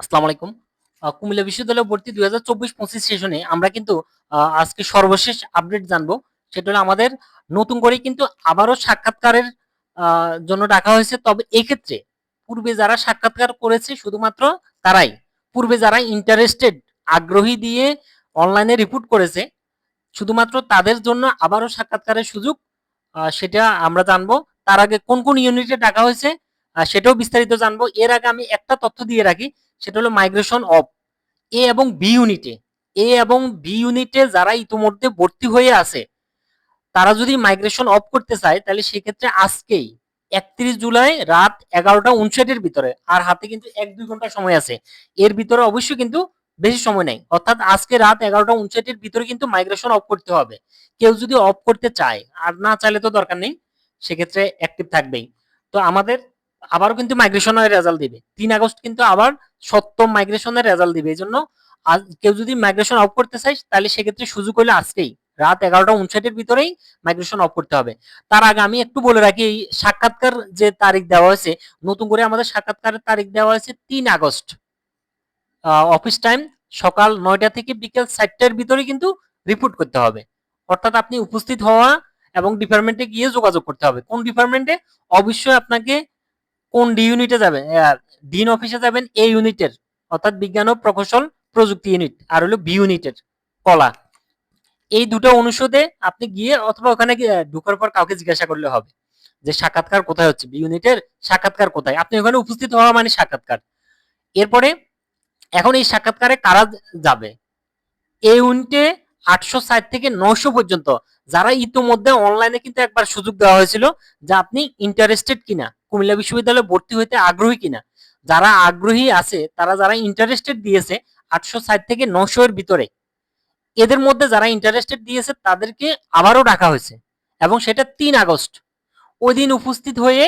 আসসালামু আলাইকুম। কুমিল্লা বিশ্ববিদ্যালয় ভর্তি দুই হাজার চব্বিশ পঁচিশ সেশনে আমরা কিন্তু আজকে সর্বশেষ আপডেট জানব। সেটা হলো আমাদের নতুন করে কিন্তু আবারও সাক্ষাৎকারের জন্য ডাকা হয়েছে। তবে এক্ষেত্রে পূর্বে যারা সাক্ষাৎকার করেছে শুধুমাত্র তারাই, পূর্বে যারা ইন্টারেস্টেড আগ্রহী দিয়ে অনলাইনে রিপোর্ট করেছে, শুধুমাত্র তাদের জন্য আবারও সাক্ষাৎকারের সুযোগ সেটা আমরা জানব। তার আগে কোন কোন ইউনিটে ডাকা হয়েছে সেটাও বিস্তারিত জানব। এর আগে আমি একটা তথ্য দিয়ে রাখি, সেটা হলো মাইগ্রেশন অফ এ এবং বি ইউনিটে এ। এবং বি ইউনিটে যারা ইতিমধ্যে ভর্তি হয়ে আছে, তারা যদি মাইগ্রেশন অফ করতে চায়, তাহলে সেক্ষেত্রে আজকেই একত্রিশ জুলাই রাত এগারোটা উনষাটের ভিতরে, আর হাতে কিন্তু এক দুই ঘণ্টা সময় আছে। এর ভিতরে অবশ্যই কিন্তু বেশি সময় নেই। অর্থাৎ আজকে রাত এগারোটা উনষাটের ভিতরে কিন্তু মাইগ্রেশন অফ করতে হবে। কেউ যদি অফ করতে চায়, আর না চাইলে তো দরকার নেই, সেক্ষেত্রে অ্যাক্টিভ থাকবেই। তো আমাদের আবারও কিন্তু মাইগ্রেশনের রেজাল্ট দিবে। তিন আগস্ট কিন্তু আবার সপ্তম মাইগ্রেশনের রেজাল্ট দিবে। এই জন্য কেউ যদি মাইগ্রেশন অফ করতে চায়, তাহলে সেক্ষেত্রে সুযোগ হলে আজকেই, রাত এগারোটা উনষাটের ভিতরেই মাইগ্রেশন অফ করতে হবে। তার আগে আমি একটু বলে রাখি, এই সাক্ষাৎকার যে তারিখ দেওয়া হয়েছে, নতুন করে আমাদের সাক্ষাৎকারের তারিখ দেওয়া হয়েছে তিন আগস্ট। অফিস টাইম সকাল নয়টা থেকে বিকেল চারটার ভিতরে কিন্তু রিপোর্ট করতে হবে। অর্থাৎ আপনি উপস্থিত হওয়া এবং ডিপার্টমেন্টে গিয়ে যোগাযোগ করতে হবে। কোন ডিপার্টমেন্টে অবশ্যই আপনাকে কোন ডি ইউনিটে যাবেন ডিন অফিসে যাবেন এ ইউনিটের, অর্থাৎ বিজ্ঞান ও প্রকৌশল প্রযুক্তি ইউনিট, আর হলো বি ইউনিটের, কলা। এই দুটো অনুষদে আপনি গিয়ে অথবা ওখানে ঢোকার পর কাউকে জিজ্ঞাসা করলে হবে যে সাক্ষাৎকার কোথায় হচ্ছে? বি ইউনিটের সাক্ষাৎকার কোথায়? আপনি ওখানে উপস্থিত হওয়া মানে সাক্ষাৎকার। এরপরে এখন এই সাক্ষাৎকারে কারা যাবে? এই ইউনিটে আটশো ষাট থেকে নশো পর্যন্ত, যারা ইতিমধ্যে অনলাইনে কিন্তু একবার সুযোগ দেওয়া হয়েছিল যে আপনি ইন্টারেস্টেড কিনা। কুমিল্লা বিশ্ববিদ্যালয়ে ভর্তি হইতে আগ্রহী কিনা? যারা আগ্রহী আছে, তারা যারা ইন্টারেস্টেড দিয়েছে আটশো ষাট থেকে নশো এর ভিতরে, এদের মধ্যে যারা ইন্টারেস্টেড দিয়েছে তাদেরকে আবারও ডাকা হয়েছে এবং সেটা তিন আগস্ট। ওই দিন উপস্থিত হয়ে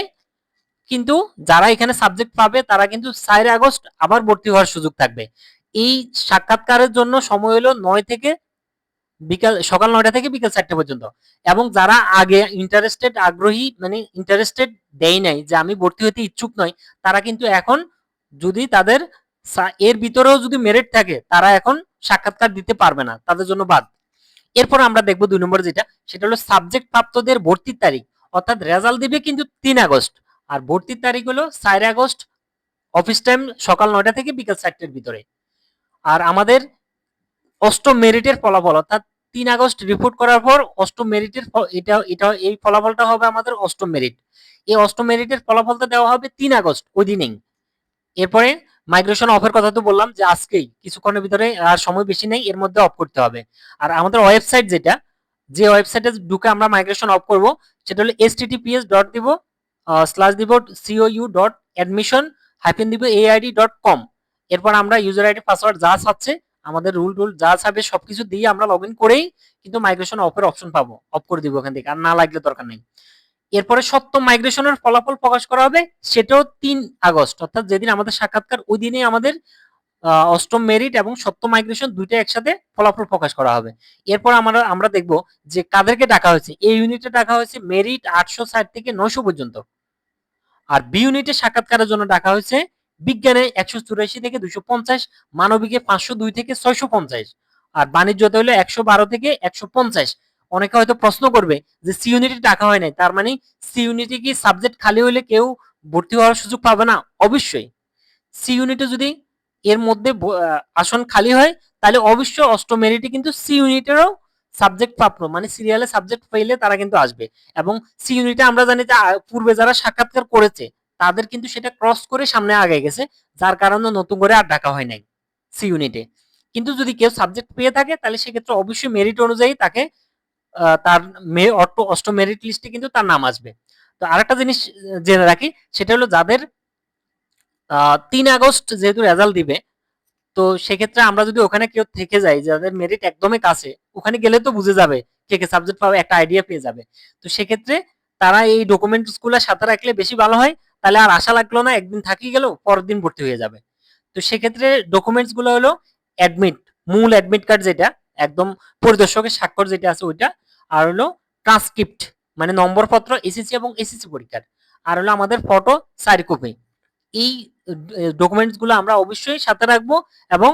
কিন্তু যারা এখানে সাবজেক্ট পাবে, তারা কিন্তু চার আগস্ট আবার ভর্তি হওয়ার সুযোগ থাকবে। এই সাক্ষাৎকারের জন্য সময় হলো নয় থেকে বিকাল, সকাল নয়টা থেকে বিকাল চারটে পর্যন্ত। এবং যারা আগে ইন্টারেস্টেড আগ্রহী মানে ইন্টারেস্টেড দেয় নাই, যে আমি ভর্তি হতে ইচ্ছুক নয় তারা কিন্তু এখন যদি তাদের এর ভিতরেও যদি মেরিট থাকে, তারা এখন সাক্ষাৎকার দিতে পারবে না, তাদের জন্য বাদ। এরপর আমরা দেখব দুই নম্বর যেটা, সেটা হলো সাবজেক্ট প্রাপ্তদের ভর্তির তারিখ, অর্থাৎ রেজাল্ট দিবে কিন্তু তিন আগস্ট। আর ভর্তির তারিখ হলো চার আগস্ট অফিস টাইম সকাল নয়টা থেকে বিকাল চারটের ভিতরে। আর আমাদের অষ্টম মেরিটের ফলাফল, অর্থাৎ তিন আগস্ট রিপোর্ট করার পর অষ্টম মেরিটের এটা এটা, এই ফলাফলটা হবে আমাদের অষ্টম মেরিট। এই অষ্টম মেরিটের ফলাফলটা দেওয়া হবে তিন আগস্ট, ওই দিনেই। এরপরে মাইগ্রেশন অফের কথা তো বললাম যে আজকেই, কিছুক্ষণের ভিতরে আর সময় বেশি নেই, এর মধ্যে অফ করতে হবে। আর আমাদের ওয়েবসাইট যেটা, যে ওয়েবসাইটে ঢুকে আমরা মাইগ্রেশন অফ করব, সেটা হলো এস টিটিপিএস ডট দিব স্ল্যাশ দিব CO U dot admission hyphen দিব এআইডি ডট কম এরপর আমরা ইউজার আইডি পাসওয়ার্ড যা আছে আমাদের রুল টুল যা থাকবে সবকিছু দিয়ে আমরা লগ ইন করেই কিন্তু মাইগ্রেশন অফের অপশন পাবো। অফ করে দিব ওখান থেকে, আর না লাগলে দরকার নেই। এরপরে সপ্তম মাইগ্রেশনের ফলাফল প্রকাশ করা হবে, সেটাও তিন আগস্ট। অর্থাৎ যেদিন আমাদের সাক্ষাৎকার, ওই দিনে আমাদের অষ্টম মেরিট এবং সপ্তম মাইগ্রেশন দুইটা একসাথে ফলাফল প্রকাশ করা হবে। এরপর আমরা আমরা দেখব যে কাদেরকে ডাকা হয়েছে? এই ইউনিটে ডাকা হয়েছে মেরিট আটশো ষাট থেকে নয়শো পর্যন্ত। আর বি ইউনিটে সাক্ষাৎকারের জন্য ডাকা হয়েছে বিজ্ঞানে একশো চুরাশি থেকে দুশো পঞ্চাশ, মানবিকে পাঁচশো দুই থেকে ছয়শো পঞ্চাশ, আর বাণিজ্যতে হলো একশো বারো থেকে একশো পঞ্চাশ। অনেকে হয়তো প্রশ্ন করবে যে সি ইউনিটে ডাকা হয় নাই, তার মানে সি ইউনিটে কি সাবজেক্ট খালি হলে কেউ ভর্তি হওয়ার সুযোগ পাবে না? অবশ্যই। সি ইউনিটে যদি এর মধ্যে আসন খালি হয়, তাহলে অবশ্যই অষ্টম মেরিটে কিন্তু সি ইউনিটেরও সাবজেক্ট প্রাপ্য মানে সিরিয়ালে সাবজেক্ট পেলে তারা কিন্তু আসবে। এবং সি ইউনিটে আমরা জানি যে পূর্বে যারা সাক্ষাৎকার করেছে তাদের কিন্তু সেটা ক্রস করে সামনে আগে গেছে, যার কারণে নতুন করে আর ডাকা হয় নাই সি ইউনিটে কিন্তু যদি কেউ সাবজেক্ট পেয়ে থাকে, তাহলে সেক্ষেত্রে অবশ্যই মেরিট অনুযায়ী তাকে তার অষ্টম মেরিট লিস্টে কিন্তু তার নাম আসবে। তো আরেকটা জিনিস জেনে রাখি, সেটা হলো যাদের তিন আগস্ট যেহেতু রেজাল্ট দিবে, তো সেক্ষেত্রে আমরা যদি ওখানে কেউ থেকে যাই, যাদের মেরিট একদমই কাছে, ওখানে গেলে তো বুঝে যাবে কে কে সাবজেক্ট পাবে, একটা আইডিয়া পেয়ে যাবে। তো সেক্ষেত্রে তারা এই ডকুমেন্টসগুলো সাথে রাখলে বেশি ভালো হয় তাহলে আর আশা লাগল না, একদিন থাকি গেল, পরের দিন ভর্তি হয়ে যাবে। তো সেক্ষেত্রে ডকুমেন্টসগুলো হলো অ্যাডমিট মূল অ্যাডমিট কার্ড যেটা, একদম পরিদর্শকের স্বাক্ষর যেটা আছে ওইটা, আর হলো ট্রান্সক্রিপ্ট মানে নম্বরপত্র এসএসসি এবং এসএসসি পরীক্ষার। আর হলো আমাদের ফটো চার কপি এই ডকুমেন্টসগুলো আমরা অবশ্যই সাথে রাখব এবং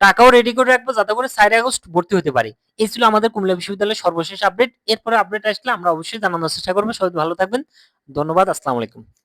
টাকাও রেডি করে রাখব যাতে করে চার আগস্ট ভর্তি হতে পারে। এই ছিল আমাদের কুমিল্লা বিশ্ববিদ্যালয়ের সর্বশেষ আপডেট এরপরে আপডেট আসলে আমরা অবশ্যই জানানোর চেষ্টা করব। সবাই ভালো থাকবেন। ধন্যবাদ। আসসালামু আলাইকুম।